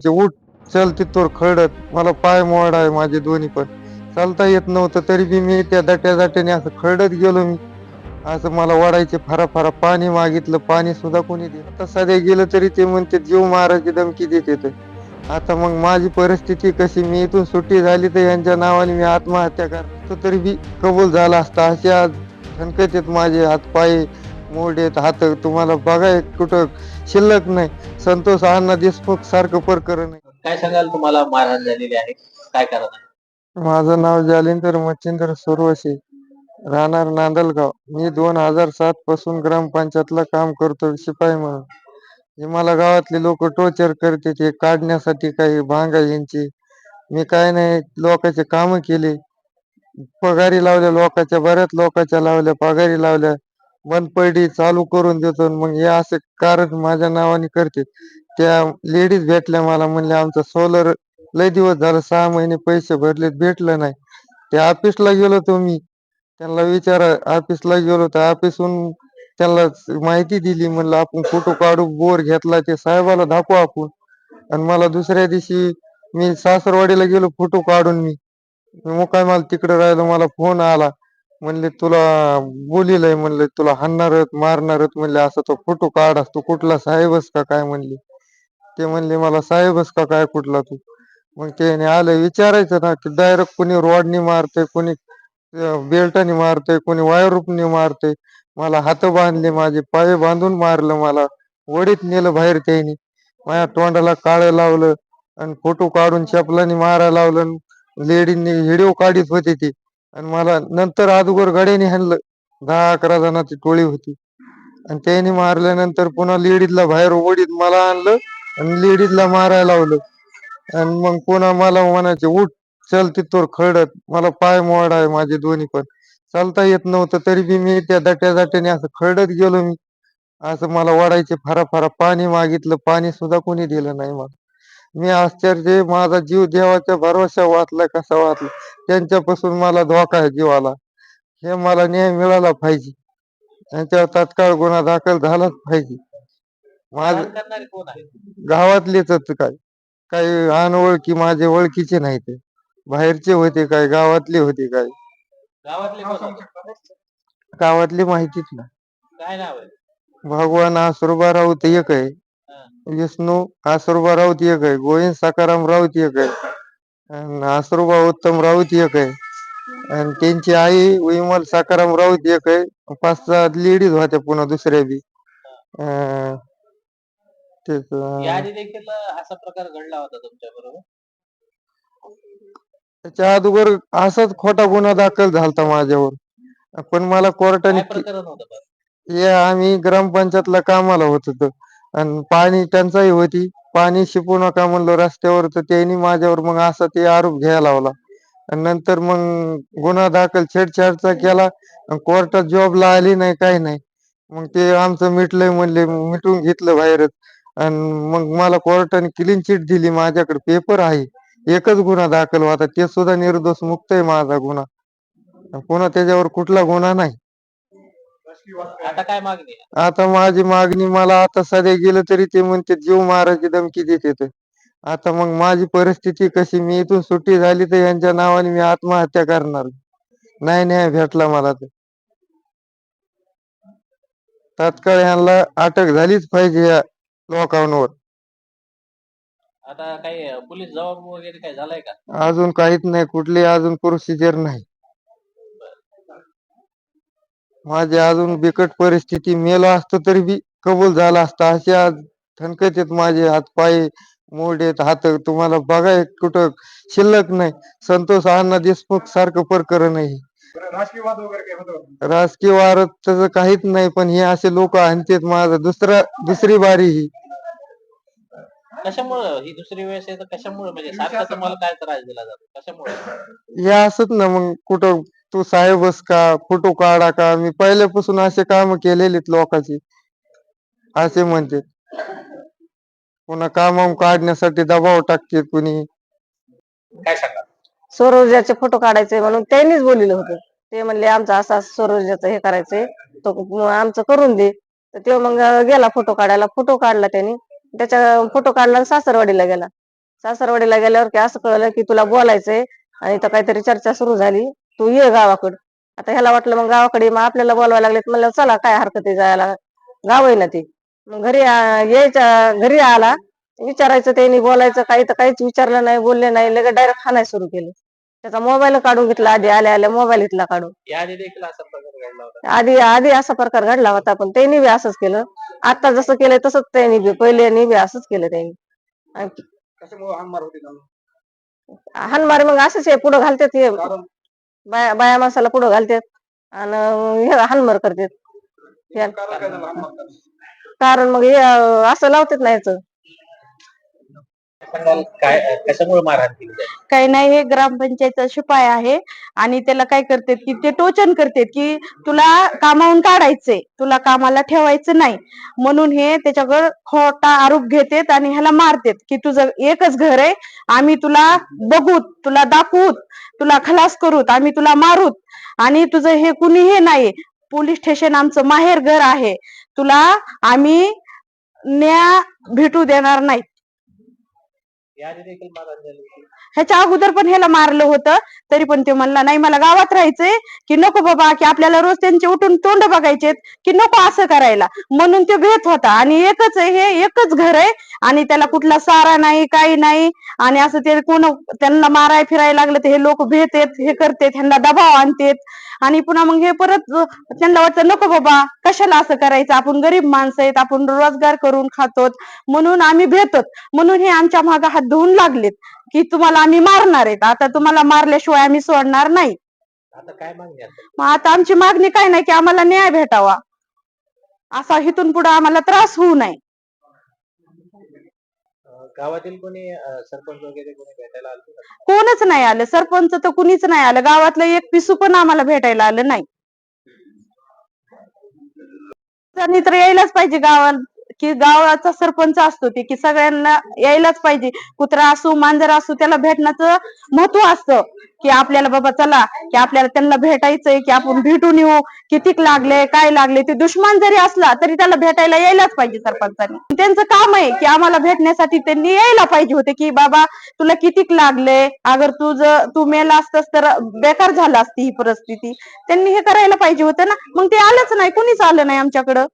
जे उठ चल तिथवर खरडत मला पाय मोड आहे माझे दोन्ही पण. चालता येत नव्हतं तरी बी मी त्या दट्या दाट्याने असं खरडत गेलो मी. असं मला वाढायचे फारा फारा पाणी मागितलं पाणी सुद्धा कोणी दे आता सध्या गेलं तरी ते म्हणते जीव मारायची धमकी देते ते. आता मग माझी परिस्थिती कशी? मी इथून सुट्टी झाली तर यांच्या नावाने मी आत्महत्या करतो. तरी बी कबूल झाला असता. असे आज ठणकत आहेत माझे हात पाय मोड आहेत हात तुम्हाला बघाय कुठं शिल्लक नाही. संतोष अण्णा देशमुख सारखं प्रकरण आहे काय सांगाल तुम्हाला? मारहाण झालेली आहे. काय कारण आहे? माझं नाव जालिंदर मच्छिंद्र सुरवशी राहणार नांदलगाव. मी दोन हजार सात पासून ग्रामपंचायतला काम करतो शिपाई म्हणून. हे मला गावातले लोक टोचर करते ते काढण्यासाठी काही भांगा यांची. मी काय नाही लोकांचे काम केले. पगारी लावल्या लोकांच्या बऱ्याच लोकांच्या लावल्या पगारी लावल्या. बंद चालू करून देतो आणि मग हे असे कारण माझ्या नावाने करते. त्या लेडीज भेटल्या मला म्हणले आमचं सोलर लय दिवस झालं सहा महिने पैसे भरले भेटलं नाही. त्या ऑफिसला गेलो तो मी. त्यांना विचारा ऑफिसला गेलो तर ऑफिसहून त्यांना माहिती दिली म्हणलं आपण फोटो काढू बोर घेतला ते साहेबाला दाखवू आपण. आणि मला दुसऱ्या दिवशी मी सासरवाडीला गेलो फोटो काढून मी. मुकामाल तिकडे राहिलो मला फोन आला. म्हणले तुला बोलिलंय म्हणले तुला हाणणारच मारणारच म्हणले असं तो फोटो काढास तू कुठला साहेबच का काय म्हणले? ते म्हणले मला साहेबच का काय कुठला तू? मग त्याने आलं विचारायचं ना की डायरेक्ट कोणी रॉडनी मारते कोणी बेल्टाने मारते कोणी वायरूपनी मारते मला हात बांधले माझे पाय बांधून मारलं मला. वडीत नेलं बाहेर त्याने. माझ्या तोंडाला काळं लावलं आणि फोटो काढून चपलाने मारायला लावलं. लेडीने व्हिडिओ काढीत होते ती. आणि मला नंतर अगोदर गड्याने हाणलं. दहा अकरा जणांची टोळी होती. आणि त्यांनी मारल्यानंतर पुन्हा लेडीजला बाहेर ओढीत मला आणलं आणि लेडीजला मारायला लावलं. आणि मग पुन्हा मला म्हणायचे उठ चल तिथवर खरडत. मला पाय मोड आहे माझे दोन्ही पण. चालता येत नव्हतं तरी बी मी त्या दट्या दाट्याने असं खरडत गेलो मी. असं मला वाढायचे फारा फारा पाणी मागितलं. पाणी सुद्धा कोणी दिलं नाही मला. मी आश्चर्य माझा जीव देवाच्या भरोशा वाचलाय कसा वाचला त्यांच्यापासून मला धोका आहे जीवाला. हे मला न्याय मिळाला पाहिजे. यांच्यावर तात्काळ गुन्हा दाखल झालाच पाहिजे. माझ गावातलेच काय? काही अनओळखी माझे ओळखीचे नाही ते बाहेरचे होते काय? गावातले होते काय? गावातले माहितीच ना भगवान आसुरबा राऊत एक आहे. विष्णू आसुरबा राऊत एक आहे. गोविंद सकाराम राऊत एक आहे. आणि आसुरबा उत्तम राऊत एक आहे. आणि त्यांची आई विमल सकाराम राऊत एक आहे. पाच सहा लेडीज होत्या पुन्हा दुसऱ्या बी. अं, तेच अं, याआधी देखील असा प्रकार घडला होता तुमच्या बरोबर? त्याच्या अगोदर असाच खोटा गुन्हा दाखल झालता माझ्यावर. पण मला कोर्टाने काय प्रकरण होतं बरं? हे आम्ही ग्रामपंचायतला कामाला होत होतो. आणि पाणी टंचाई होती. पाणी शिपू नका म्हणलो रस्त्यावर तर त्यांनी माझ्यावर मग असा ते आरोप घ्यायला लावला. आणि नंतर मग गुन्हा दाखल छेडछाडचा केला. कोर्टात जॉबला आली नाही काही नाही. मग ते आमचं मिटलंय म्हणले मिटून घेतलं बाहेरच. आणि मग मला कोर्टाने क्लीन चिट दिली माझ्याकडे पेपर आहे. एकच गुन्हा दाखल होता. ते सुद्धा निर्दोष मुक्त आहे माझा गुन्हा. पुन्हा त्याच्यावर कुठला गुन्हा नाही. आता काय मागणी आहे? आता माझी मागणी मला आता सध्या गेलं तरी ते म्हणते जीव मारायची धमकी देते ते. आता मग माझी परिस्थिती कशी? मी इथून सुट्टी झाली तर यांच्या नावाने मी आत्महत्या करणार. नाही न्याय भेटला मला तर. तात्काळ यांना अटक झालीच पाहिजे या लोकांवर. आता काही पोलीस जबाब वगैरे काय झालाय का? अजून काहीच नाही कुठली अजून प्रोसिजर नाही. माझी अजून बिकट परिस्थिती मेलो असतो तरी बी कबूल झाला असता. असे आज ठणकत आहेत माझे हात पाय मोड आहेत हात. तुम्हाला बघाय कुठं शिल्लक नाही. संतोष अण्णा देशमुख सारखं प्रकरण आहे हे. राजकीय वारत तसं काहीच नाही पण हे असे लोक आणतात माझं. दुसरा दुसरी बारी ही. कशामुळं? ही दुसरी वेळेस कशामुळे? म्हणजे सारखा तुम्हाला काय त्रास दिला जातो? कशामुळे? हे असत ना मग कुठं तू साहेबस का फोटो काढा का? मी पहिल्यापासून असे काम केलेलेत लोकांची. असे म्हणते. पुन्हा कामावून काढण्यासाठी दबाव टाकते कुणी. काय सांगा सौर ऊर्जाचे फोटो काढायचे म्हणून त्यांनीच बोललेलं होतं. ते म्हणले आमचं असं असं सौर ऊर्जाचं हे करायचंय. तो आमचं करून दे. तर तो मग गेला फोटो काढायला. फोटो काढला त्यांनी. त्याच्या फोटो काढला आणि सासरवाडीला गेला. सासरवाडीला गेल्यावर की असं कळलं की तुला बोलायचंय आणि इथं काहीतरी चर्चा सुरू झाली. तू ये गावाकडं. आता ह्याला वाटलं मग गावाकडे मग आपल्याला बोलवायला लागलेत. म्हणलं चला काय हरकत आहे जायला. गाव आहे ना ते. मग घरी यायच्या घरी आला. विचारायचं त्यांनी बोलायचं. काही तर काहीच विचारलं नाही बोलले नाही. लगेच डायरेक्ट खाणाय सुरू केलं. त्याचा मोबाईल काढून घेतला. आधी आल्या आल्या मोबाईल घेतला काढून. याआधी देखील असा प्रकार घडला होता. आधी आधी असा प्रकार घडला होता. पण त्यांनी बी असंच केलं. आता जसं केलंय तसंच त्यांनी बी पहिले बी असंच केलं त्यांनी. कशामुळे हानमार होती त्यांना हानमार मग असंच आहे. पुढं घालतात हे. बाया बाया माणसाला पुढं घालतात? आणि हे हानमार करतात. कारण मग हे अं, असं लावतात ना याचं सांगाल काय कशामुळे मारहाण केली जाते? काही नाही हे ग्रामपंचायतचा शिपाई आहे आणि त्याला काय करतात की ते टोचन करतात की तुला कामावून काढायचंय तुला कामाला ठेवायचं नाही. म्हणून हे त्याच्यावर खोटा आरोप घेतात आणि ह्याला मारतात की तुझं एकच घर आहे आम्ही तुला बघूत तुला दाखवूत तुला खलास करूत आम्ही तुला मारूत. आणि तुझं हे कुणी हे नाही पोलीस स्टेशन आमचं माहेर घर आहे. तुला आम्ही न्या भेटू देणार नाही याआधी देखील मारहाण झाली होती ह्याच्या अगोदर पण ह्याला मारलं होतं तरी पण ते म्हणला नाही मला गावात राहायचंय की नको बाबा की आपल्याला रोज त्यांचे उठून तोंड बघायचेत की नको असं करायला. म्हणून ते भेट होता. आणि एकच आहे हे एकच घर आहे आणि त्याला कुठला सारा नाही काही नाही आणि असं ते कोण त्यांना माराय फिरायला लागलं तर हे लोक भेटेत हे करतेत ह्यांना दबाव आणतेत. आणि पुन्हा मग हे परत त्यांना वाटतं नको बाबा कशाला असं करायचं? आपण गरीब माणसं आहेत आपण रोजगार करून खातोत. म्हणून आम्ही भेटत. म्हणून हे आमच्या मागे हात धुवून लागलेत की तुम्हाला आम्ही मारणार आहेत. आता तुम्हाला मारल्याशिवाय आम्ही सोडणार नाही. आता काय मागणी असेल मग आता आमची मागणी काय नाही की आम्हाला न्याय भेटावा. असा इथून पुढे आम्हाला त्रास होऊ नये. अं, गावातील कोणी अं, सरपंच वगैरे कोणी भेटायला आलं? कोणच नाही आलं. सरपंच तर कुणीच नाही आलं. गावातलं एक पिसू पण आम्हाला भेटायला आलं नाही. त्यांनी तर यायलाच पाहिजे गावात. की गावाचा सरपंच असतो ते की सगळ्यांना यायलाच पाहिजे. कुत्रा असो मांजर असो त्याला भेटण्याचं महत्त्व असतं. की आपल्याला बाबा चला की आपल्याला त्यांना भेटायचंय की आपण भेटून येऊ कितीक लागले काय लागले ते दुश्मन जरी असला तरी त्याला भेटायला यायलाच पाहिजे सरपंचांनी. त्यांचं काम आहे की आम्हाला भेटण्यासाठी त्यांनी यायला पाहिजे होते की बाबा तुला कितीक लागले अगर तू जर तू मेला असतस तर बेकार झाला असती ही परिस्थिती. त्यांनी हे करायला पाहिजे होतं ना. मग ते आलंच नाही कुणीच आलं नाही आमच्याकडं.